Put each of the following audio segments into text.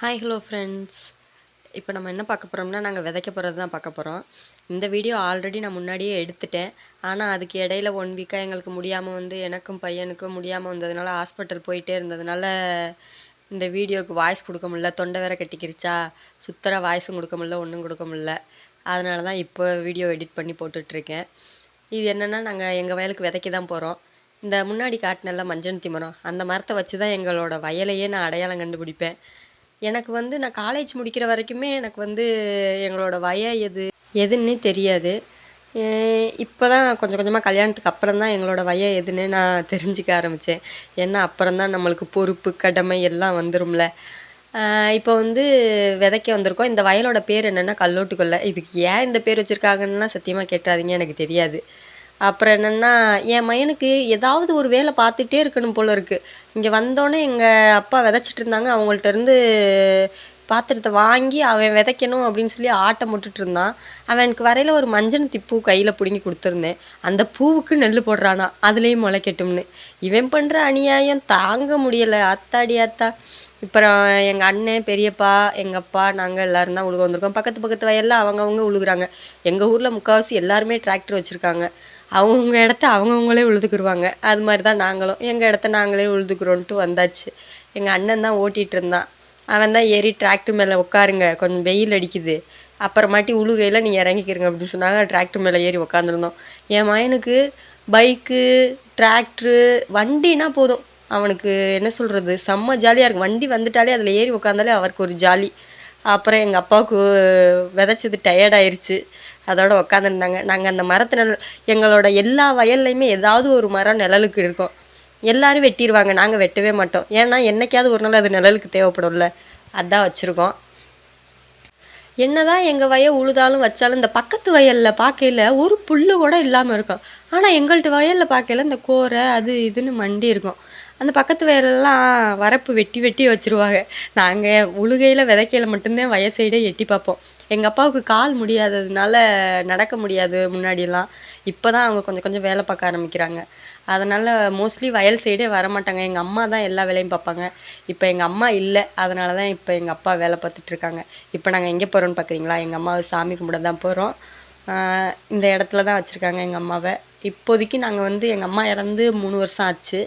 Hi hello friends இப்போ நம்ம என்ன பார்க்க போகிறோம்னா நாங்கள் விதைக்க போகிறது தான் பார்க்க போகிறோம் இந்த வீடியோ ஆல்ரெடி நான் முன்னாடியே எடுத்துட்டேன். ஆனால் அதுக்கு இடையில ஒன் வீக்காக எங்களுக்கு முடியாமல் வந்து எனக்கும் பையனுக்கும் முடியாமல் வந்ததுனால ஹாஸ்பிட்டல் போயிட்டே இருந்ததுனால இந்த வீடியோவுக்கு வாய்ஸ் கொடுக்க முடில தொண்டை வேற கட்டிக்கிருச்சா? சுத்தர வாய்ஸும் கொடுக்க முடில ஒன்றும் கொடுக்க முடில அதனால தான் இப்போ வீடியோ எடிட் பண்ணி போட்டுட்ருக்கேன். இது என்னென்னா நாங்கள் எங்கள் வயலுக்கு விதைக்க தான் போகிறோம் இந்த முன்னாடி காட்டினல்ல மஞ்சள் மரம். அந்த மரத்தை வச்சு தான் எங்களோட வயலையே நான் அடையாளம் கண்டுபிடிப்பேன். எனக்கு வந்து நான் காலேஜ் முடிக்கிற வரைக்குமே எனக்கு வந்து எங்களோட வய எது எதுன்னே தெரியாது. இப்போ தான் கொஞ்சம் கொஞ்சமாக கல்யாணத்துக்கு அப்புறம் தான் எங்களோட வய எதுன்னு நான் தெரிஞ்சுக்க ஆரம்பித்தேன் ஏன்னா அப்புறம் தான் நம்மளுக்கு பொறுப்பு கடமை எல்லாம் வந்துரும்ல. இப்போ வந்து விதைக்க வந்திருக்கோம். இந்த வயலோட பேர் என்னென்னா கல்லோட்டுக்கொல்லை. இதுக்கு ஏன் இந்த பேர் வச்சுருக்காங்கன்னா சத்தியமாக கேட்டாதீங்க எனக்கு தெரியாது. அப்புறம் என்னென்னா என் மகனுக்கு ஏதாவது ஒரு வேலை பார்த்துட்டே இருக்கணும் போல இருக்குது இங்கே வந்தோடனே எங்கள் அப்பா விதைச்சிட்டு இருந்தாங்க. அவங்கள்ட்ட இருந்து பாத்திரத்தை வாங்கி அவன் விதைக்கணும் அப்படின்னு சொல்லி ஆட்டம் போட்டுட்டு இருந்தான். அவனுக்கு வரையில் ஒரு மஞ்சள் பூ கையில் பிடுங்கி கொடுத்துருந்தேன். அந்த பூவுக்கு நெல் போடுறானா அதுலேயும் முளைக்கட்டும்னு. இவன் பண்ணுற அநியாயம் தாங்க முடியலை. அத்தாடி அத்தா. அப்புறம் எங்கள் அண்ணன் பெரியப்பா எங்கள் அப்பா நாங்கள் எல்லோரும் தான் உழுக வந்திருக்கோம். பக்கத்து பக்கத்து வயலில் அவங்கவுங்க உழுகுறாங்க. எங்கள் ஊரில் முக்கால்வாசி எல்லாருமே டிராக்டர் வச்சுருக்காங்க. அவங்கவுங்க இடத்த அவங்கவுங்களே உழுதுக்குருவாங்க. அது மாதிரி தான் நாங்களும். எங்கள் இடத்த நாங்களே உழுதுக்குறோன்ட்டு வந்தாச்சு. எங்கள் அண்ணன் தான் ஓட்டிகிட்டு இருந்தான். அவன் தான் ஏறி டிராக்டர் மேலே உட்காருங்க கொஞ்சம் வெயில் அடிக்குது. அப்புறமாட்டி உழுகையில் நீங்கள் இறங்கிக்கிறங்க அப்படின்னு சொன்னாங்க. டிராக்டர் மேலே ஏறி உக்காந்துருந்தோம். என் மயனுக்கு பைக்கு டிராக்டரு வண்டினா போதும். அவனுக்கு என்ன சொல்கிறது செம்ம ஜாலியாக இருக்கும் வண்டி வந்துட்டாலே அதில் ஏறி உக்காந்தாலே அவருக்கு ஒரு ஜாலி அப்புறம் எங்கள் அப்பாவுக்கு விதைச்சது டயர்டாயிருச்சு அதோட உக்காந்துருந்தாங்க. நாங்கள் அந்த மரத்து நிழல் எங்களோட எல்லா வயல்லையுமே ஏதாவது ஒரு மரம் நிழலுக்கு இருக்கும். எல்லாரும் வெட்டிடுவாங்க நாங்கள் வெட்டவே மாட்டோம். ஏன்னா என்னைக்காவது ஒரு நாள் அது நிழலுக்கு தேவைப்படும்ல. அதான் வச்சுருக்கோம். என்னதான் எங்கள் வயல் உழுதாலும் வச்சாலும் இந்த பக்கத்து வயலில் பார்க்கையில் ஒரு புல்லு கூட இல்லாமல் இருக்கும். ஆனால் எங்கள்கிட்ட வயலில் பார்க்கையில் இந்த கோரை அது இதுன்னு மண்டி இருக்கும் அந்த பக்கத்து வயலெல்லாம் வரப்பு வெட்டி வெட்டி வச்சுருவாங்க. நாங்கள் உழுகையில் விதைக்கையில் மட்டும்தான் வய சைடே எட்டி பார்ப்போம் எங்கள் அப்பாவுக்கு கால் முடியாததுனால நடக்க முடியாது முன்னாடியெல்லாம். இப்போ தான் அவங்க கொஞ்சம் கொஞ்சம் வேலை பார்க்க ஆரம்பிக்கிறாங்க. அதனால் மோஸ்ட்லி வயல் சைடே வரமாட்டாங்க. எங்கள் அம்மா தான் எல்லா வேலையும் பார்ப்பாங்க இப்போ எங்கள் அம்மா இல்லை. அதனால தான் இப்போ எங்கள் அப்பா வேலை பார்த்துட்ருக்காங்க இப்போ நாங்கள் எங்கே போகிறோன்னு பார்க்குறீங்களா எங்கள் அம்மாவை சாமி கும்பிட தான் போகிறோம் இந்த இடத்துல தான் வச்சுருக்காங்க எங்கள் அம்மாவை. இப்போதைக்கு நாங்கள் வந்து எங்கள் அம்மா இறந்து மூணு வருஷம் ஆச்சு.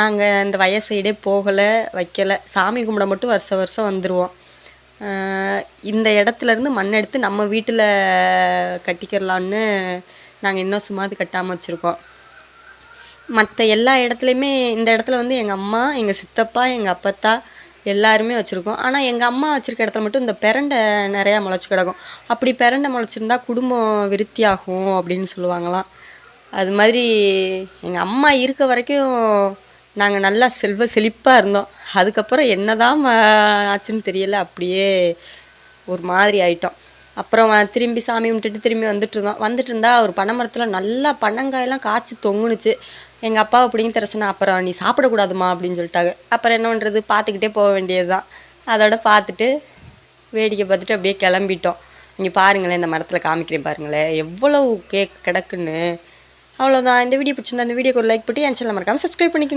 நாங்கள் இந்த வய சைடே போகலை வைக்கலை. சாமி கும்பிட மட்டும் வருஷம் வருஷம் வந்துடுவோம் இந்த இடத்துலேருந்து மண் எடுத்து நம்ம வீட்டில் கட்டிக்கிறலான்னு நாங்கள் இன்னும் சும்மா அது கட்டாமல் வச்சுருக்கோம். மற்ற எல்லா இடத்துலையுமே இந்த இடத்துல வந்து எங்கள் அம்மா எங்கள் சித்தப்பா எங்கள் அப்பத்தா எல்லாருமே வச்சுருக்கோம். ஆனால் எங்கள் அம்மா வச்சுருக்க இடத்துல மட்டும் இந்த பிரண்டை நிறையா முளைச்சி கிடக்கும். அப்படி பிரண்டை முளைச்சிருந்தா குடும்பம் விருத்தியாகும் அப்படின்னு சொல்லுவாங்களாம். அது மாதிரி எங்கள் அம்மா இருக்க வரைக்கும் நாங்கள் நல்லா செல்வ செழிப்பாக இருந்தோம். அதுக்கப்புறம் என்ன தான் ஆச்சுன்னு தெரியல அப்படியே ஒரு மாதிரி ஆயிட்டோம். அப்புறம் திரும்பி சாமி கும்பிட்டுட்டு திரும்பி வந்துட்டு இருந்தோம். வந்துட்டு ஒரு பனை மரத்தில் நல்லா பனங்காயெல்லாம் காய்ச்சி தொங்குனுச்சு. எங்கள் அப்பாவை பிடிங்கி தர சொன்னால் அப்புறம் நீ சாப்பிடக்கூடாதுமா அப்படின்னு சொல்லிட்டாங்க. அப்புறம் என்ன பண்ணுறது பார்த்துக்கிட்டே போக வேண்டியது தான் அதோட பார்த்துட்டு வேடிக்கை பார்த்துட்டு அப்படியே கிளம்பிட்டோம். இங்கே பாருங்களேன் இந்த மரத்தில் காமிக்கிறேன் பாருங்களேன். எவ்வளவு கேக் கிடக்குன்னு. அவ்வளோதான் இந்த வீடியோ பிடிச்சிருந்தா இந்த வீடியோக்கு ஒரு லைக் போட்டு என் சேனல் மறக்காமல் சப்ஸ்கிரைப் பண்ணிக்கோங்க.